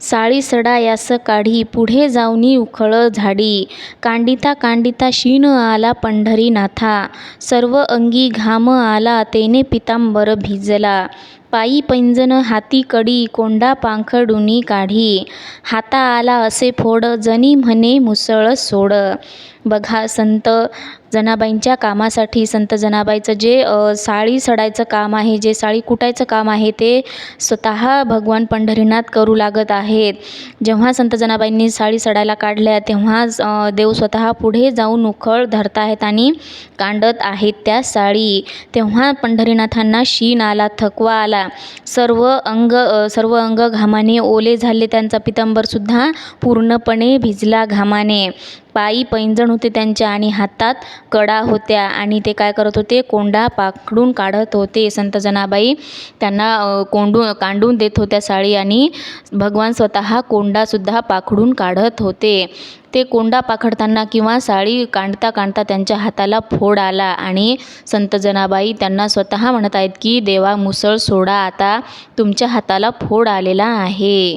साळी सडा यास काढी पुढे जाऊनी उखळ झाडी. कांडिता कांडिता शीण आला पंढरीनाथा. सर्व अंगी घाम आला तेने पितांबर भिजला. पायी पैंजण हाती कडी कोंडा पाखडुनी काढी. हाता आला असे फोड जनी म्हणे मुसळ सोड. बघा संत जनाबाईंच्या कामासाठी संत जनाबाईचं जे साळी सडायचं काम आहे जे साळी कुटायचं काम आहे ते स्वतः भगवान पंढरीनाथ करू लागत आहेत. जेव्हा संत जनाबाईंनी साळी सडायला काढल्या तेव्हाच देव स्वतः पुढे जाऊन उखळ धरत आहेत आणि कांडत आहेत त्या साळी. तेव्हा पंढरीनाथांना शीण आला थकवा आला. सर्व अंग सर्व अंग घामाने ओले झाले त्यांचा पितांबरसुद्धा पूर्णपणे भिजला घामाने. पायी पैंजण होते त्यांच्या आणि हातात कडा होत्या आणि ते काय करत होते? कोंडा पाखडून काढत होते. संत जनाबाई त्यांना कोंडून कांडून देत होत्या साळी आणि भगवान स्वतः कोंडासुद्धा पाखडून काढत होते. ते कोंडा पाखडताना किंवा साळी कांडता कांडता त्यांच्या हाताला फोड आला आणि संत जनाबाई त्यांना स्वतः म्हणत आहेत की देवा मुसळ सोडा आता तुमच्या हाताला फोड आलेला आहे.